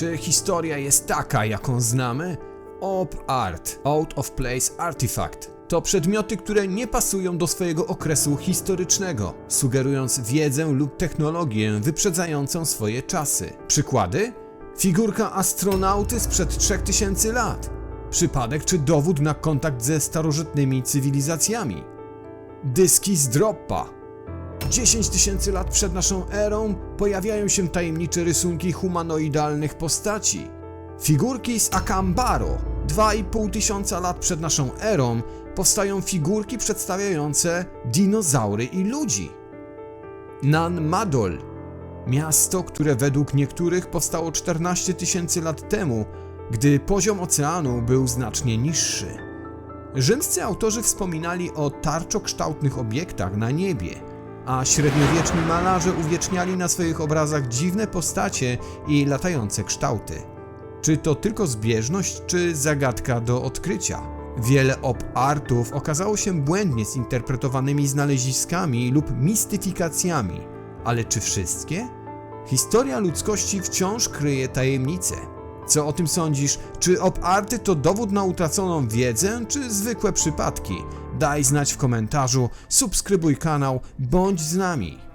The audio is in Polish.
Czy historia jest taka, jaką znamy? Op art, out of place artifact. To przedmioty, które nie pasują do swojego okresu historycznego, sugerując wiedzę lub technologię wyprzedzającą swoje czasy. Przykłady? Figurka astronauty sprzed 3000 lat. Przypadek czy dowód na kontakt ze starożytnymi cywilizacjami. Dyski z Droppa. 10 tysięcy lat przed naszą erą pojawiają się tajemnicze rysunki humanoidalnych postaci. Figurki z Akambaro. 2,5 tysiąca lat przed naszą erą powstają figurki przedstawiające dinozaury i ludzi. Nan Madol. Miasto, które według niektórych powstało 14 tysięcy lat temu, gdy poziom oceanu był znacznie niższy. Rzymscy autorzy wspominali o tarczokształtnych obiektach na niebie, a średniowieczni malarze uwieczniali na swoich obrazach dziwne postacie i latające kształty. Czy to tylko zbieżność, czy zagadka do odkrycia? Wiele op-artów okazało się błędnie zinterpretowanymi znaleziskami lub mistyfikacjami, ale czy wszystkie? Historia ludzkości wciąż kryje tajemnice. Co o tym sądzisz? Czy op-arty to dowód na utraconą wiedzę, czy zwykłe przypadki? Daj znać w komentarzu, subskrybuj kanał, bądź z nami.